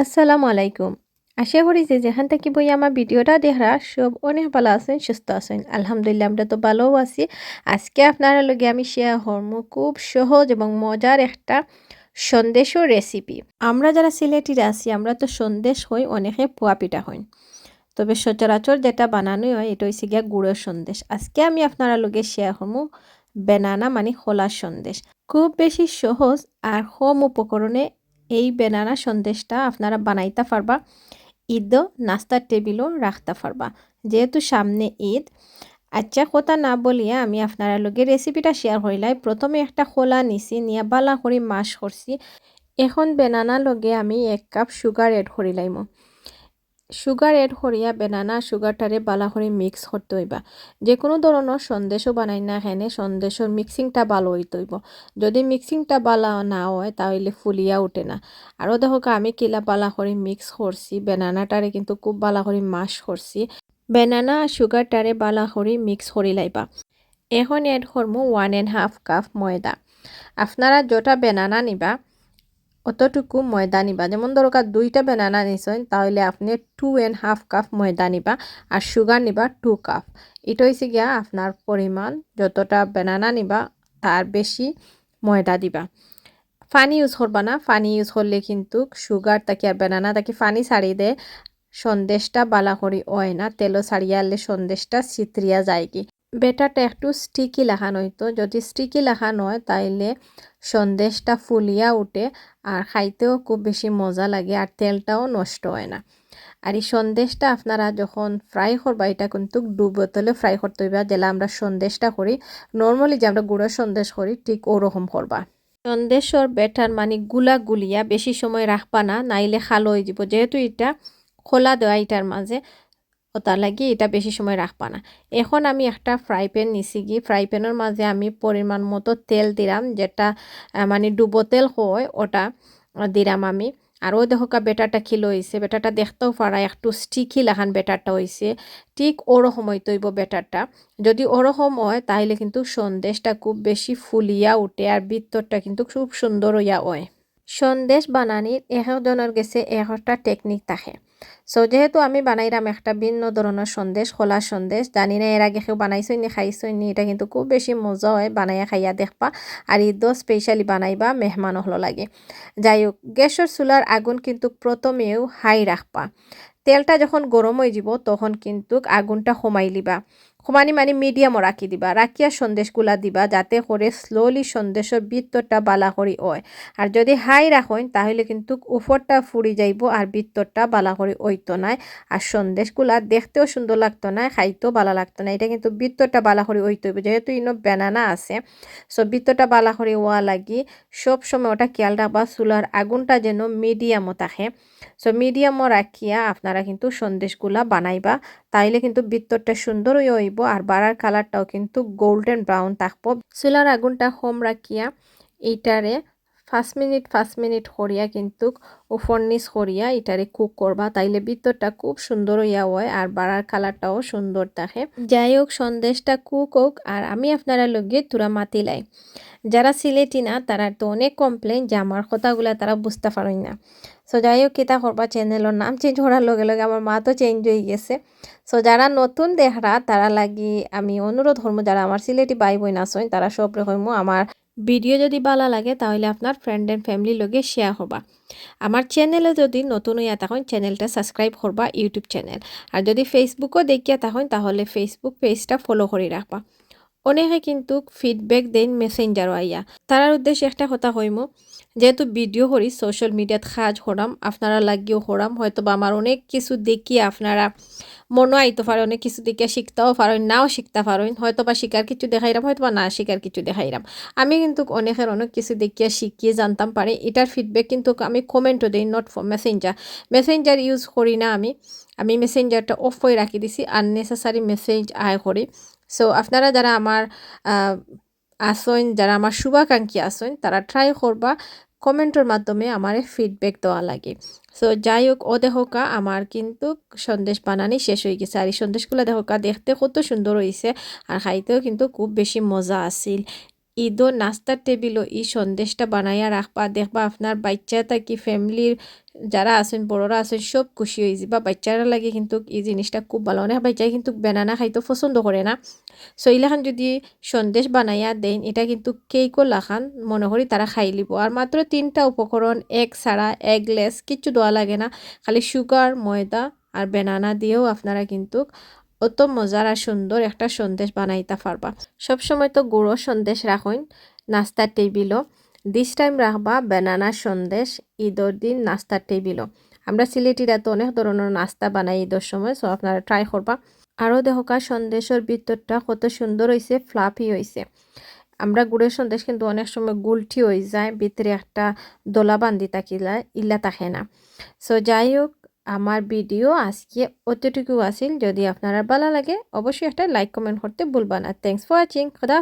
আসসালামু আলাইকুম। আশা করি যে যেখান থেকে বই আমার ভিডিওটা দেখরা, সব অনেক ভালো আছেন, সুস্থ আছেন। আলহামদুলিল্লাহ, আমরা তো ভালোও আছি। আজকে আপনারা লগে আমি শেয়ার হরম খুব সহজ এবং মজার একটা সন্দেশ রেসিপি আমরা যারা সিলেটিরা আছি, আমরা তো সন্দেশ হই, অনেকে পোয়া পিঠা হই। তবে সচরাচর যেটা বানানোই হয়, এটা হচ্ছে গিয়া গুড়ের সন্দেশ। আজকে আমি আপনারা লগে শেয়ার হরমু বেনানা মানে খোলার সন্দেশ। খুব বেশি সহজ আর হোম উপকরণে এই বেনানা সন্দেশটা আপনারা বানাইতে পারবা। ঈদও নাস্তার টেবিলও রাখতে পারবা। যেহেতু সামনে ঈদ আচ্ছা কথা না বলিয়া আমি আপনারা লগে রেসিপিটা শেয়ার করিলাই প্রথমে একটা খোলা নিছি, নিয়ে বালা করে মাছ করছি। এখন বেনানা লগে আমি এক কাপ সুগার এড করিলাইম। সুগার এড করিয়া বেনানা সুগারটারে বালা করে মিক্স করতে হইবা। যে কোনো ধরনের সন্দেশও বানাই না হেনে সন্দেশের মিক্সিংটা ভালো হইতে হইব। যদি মিক্সিংটা বালা না হয় তাহলে ফুলিয়া উঠে না। আরও দেখো আমি কিলা বালা করে মিক্স করছি, বেনানাটারে কিন্তু খুব বালা করে মাশ করছি। বেনানা আর সুগারটারে বালা করে মিক্স করি লাইবা। এখন এড করব ওয়ান অ্যান্ড হাফ কাপ ময়দা। আপনারা যটা বেনানা নিবা অতটুকু ময়দা নিবা। যেমন দরকার দুইটা বেনানা নিছেন, তাহলে আপনি টু অ্যান্ড হাফ কাপ ময়দা নিবা আর সুগার নিবা টু কাপ এটা হয়েছে গিয়া আপনার পরিমাণ, যতটা বেনানা নিবা তার বেশি ময়দা দিবা। ফানি ইউজ করবা না ফানি ইউজ করলে কিন্তু সুগার তাকে আর বেনানা তাকে ফানি ছাড়ি দেয়। সন্দেশটা বালা করি হয় না তেলো ছাড়িয়ে আনলে সন্দেশটা চিত্রিয়া যায় কি। বেটারটা একটু স্টিকি লাখানো হইতো যদি স্টিকি লাখানো হয় তাইলে সন্দেশটা ফুলিয়া উঠে আর খাইতেও খুব বেশি মজা লাগে আর তেলটাও নষ্ট হয় না। আর এই সন্দেশটা আপনারা যখন ফ্রাই করবা, এটা কিন্তু ডু বোতলে ফ্রাই করতে হইবা। যেটা আমরা সন্দেশটা করি, নর্মালি যে আমরা গুঁড়োর সন্দেশ করি, ঠিক ওরকম করবা। সন্দেশর বেটার মানে গুলা গুলিয়া, বেশি সময় রাখবা না, নাইলে খালো হয়ে যাব যেহেতু এটা খোলা দেওয়া, এটার মাঝে তার লাগি এটা বেশি সময় রাখবা না। এখন আমি একটা ফ্রাই প্যান নিছি গিয়ে ফ্রাই প্যানের মাঝে আমি পরিমাণ মতো তেল দিলাম, যেটা মানে ডুবো তেল হয়, ওটা দিলাম আমি। আর আরও দেখা বেটারটা খিলো হয়েছে বেটারটা দেখতেও পারা একটু স্টিকি লাখান বেটারটা হয়েছে ঠিক ওরকম হইতইব বেটারটা যদি ওরকম হয় তাহলে কিন্তু সন্দেশটা খুব বেশি ফুলিয়া উঠে আর ভিতরটা কিন্তু খুব সুন্দর হইয়া হয় সন্দেশ বানানির একজনের গেছে একটা টেকনিক থাকে। সো যেহেতু আমি বানাইলাম একটা ভিন্ন ধরনের সন্দেশ, খোলা সন্দেশ, জানি না এর আগে কেউ বানাইছই নি খাইছই নি, এটা কিন্তু খুব বেশি মজা হয় বানাইয়া খাইয়া দেখবা। আর ঈদও স্পেশালি বানাইবা মেহমান হলো লাগে। যাই হোক গ্যাসের চুলার আগুন কিন্তু প্রথমেও হাই রাখবা। তেলটা যখন গরম হয়ে যাব, তখন কিন্তু আগুনটা কমাই লিবা। সমানি মানে মিডিয়ামও রাখি দিবা রাখিয়া সন্দেশগুলা দিবা যাতে করে স্লোলি সন্দেশের ভিতরটা বালা করি হয় আর যদি হাই রাখেন তাহলে কিন্তু উপরটা ফুরি যাইব আর ভিতরটা বালা করি ওইতো নাই। আর সন্দেশগুলা দেখতেও সুন্দর লাগতো না খাইতেও বালা লাগতো না এটা কিন্তু বৃত্তটা বালা করি ওইতো যেহেতু ইনো বেনানা আছে। সো বৃত্তটা বালা করি ওয়া লাগি সব সময় ওটা খেয়াল রাখবা চুলার আগুনটা যেন মিডিয়ামও থাকে সো মিডিয়ামও রাখিয়া আপনারা কিন্তু সন্দেশগুলা বানাইবা। তাইলে কিন্তু ভিতরটা সুন্দরই হইব আর বাড়ার কালারটাও কিন্তু গোল্ডেন ব্রাউন থাকব। চুলার আগুনটা হোম রাখিয়া এইটারে ফার্স্ট মিনিট ফার্স্ট মিনিট করিয়া কিন্তু উপর নিচ করিয়া এটারে কুক করবা। তাইলে ভিতরটা খুব সুন্দর হইয়া হয় আর বাড়ার কালারটাও সুন্দর থাকে। যাই হোক সন্দেশটা কুক হোক আর আমি আপনারা লগে তুরা মাতিলাই যারা সিলেটি না, তারা তো অনেক কমপ্লেন যে আমার কথাগুলো তারা বুঝতে পারেন না। সো যাই হোক কিতা করবা চ্যানেলের নাম চেঞ্জ করার লগে লগে আমার মা তো চেঞ্জ হয়ে গেছে। সো যারা নতুন দেখরা তারা লাগি আমি অনুরোধ করব, যারা আমার সিলেটি বাই বোন আসেন তারা সব রকম আমার ভিডিও যদি ভালো লাগে, তাহলে আপনার ফ্রেন্ড অ্যান্ড ফ্যামিলির লগে শেয়ার হবা। আমার চ্যানেলে যদি নতুন হইয়া তখন চ্যানেলটা সাবস্ক্রাইব করবা ইউটিউব চ্যানেল আর যদি ফেসবুকও দেখিয়া তখন তাহলে ফেসবুক পেজটা ফলো করে রাখবা। অনেকে কিন্তু ফিডব্যাক দেন মেসেঞ্জারও আইয়া। তারার উদ্দেশ্যে একটা কথা হইমো যেহেতু ভিডিও করি সোশ্যাল মিডিয়াত সাজ হরাম আপনারা লাগিও হরাম হয়তো বা আমার অনেক কিছু দেখি আপনারা মনও আইতে পারে অনেক কিছু দেখিয়া শিখতেও পারেন নাও শিখতে পারেন হয়তো বা শিকার কিছু দেখাইরাম হয়তো বা না শিকার কিছু দেখাইরাম আমি কিন্তু অনেকের অনেক কিছু দেখিয়া শিখিয়ে জানতাম পারে এটার ফিডব্যাক কিন্তু আমি কমেন্টও দিই not for messenger messenger use করি না আমি আমি মেসেঞ্জারটা অফ করে রাখি দিছি আননেসেসারি মেসেজ আয় করি সো আপনারা যারা আমার আসেন, যারা আমার শুভাকাঙ্ক্ষী আসেন, তারা ট্রাই করবা কমেন্টের মাধ্যমে আমার ফিডব্যাক দেওয়া লাগে। সো যাই হোক, ও দেহকা, আমার কিন্তু সন্দেশ বানানি শেষ হয়ে গেছে। আর এই সন্দেশগুলো দেহকা দেখতে কত সুন্দর হয়েছে আর খাইতেও কিন্তু খুব বেশি মজা আছিল। ঈদও নাস্তার টেবিলও এই সন্দেশটা বানাইয়া রাখবা। দেখবা আপনার বাচ্চা থাকি ফ্যামিলির যারা আছেন, বড়রা আছেন, সব খুশি হয়ে যাবা বাচ্চারা লাগে কিন্তু এই জিনিসটা খুব ভালো। অনেক বাচ্চাই কিন্তু বেনানা খাইতে পছন্দ করে না। সো এইলাখান যদি সন্দেশ বানাইয়া দেন, এটা কিন্তু কেকও লাখান, মনে করি তারা খাই লিব। আর মাত্র তিনটা উপকরণ, এক ছাড়া এক এগলেস কিচ্ছু দেওয়া লাগে না। খালি সুগার ময়দা আর বেনানা দিয়েও আপনারা কিন্তু অত মজার আর সুন্দর একটা সন্দেশ বানাইতে পারবা। সবসময় তো গুঁড়ো সন্দেশ রাখুন নাস্তার টেবিলও। দিস টাইম রাখবা বেনানা সন্দেশ, ঈদর দিন নাস্তার টেবিলও। আমরা সিলেটিরা তো অনেক ধরনের নাস্তা বানাই ঈদের সময় সো আপনারা ট্রাই করবা। আরও দেখা সন্দেশের ভিতরটা কত সুন্দর হয়েছে ফ্লাফি হয়েছে আমরা গুড়ের সন্দেশ কিন্তু অনেক সময় গুলটি হয়ে যায়, ভিতরে একটা দোলা বান্ধি থাকিলা ইল্লা থাকে না। সো যাই হোক আমার ভিডিও আজকে অতটুকু আসিল যদি আপনারা ভালো লাগে, অবশ্যই একটা লাইক কমেন্ট করতে ভুলবা না। থ্যাংকস ফর ওয়াচিং খোদা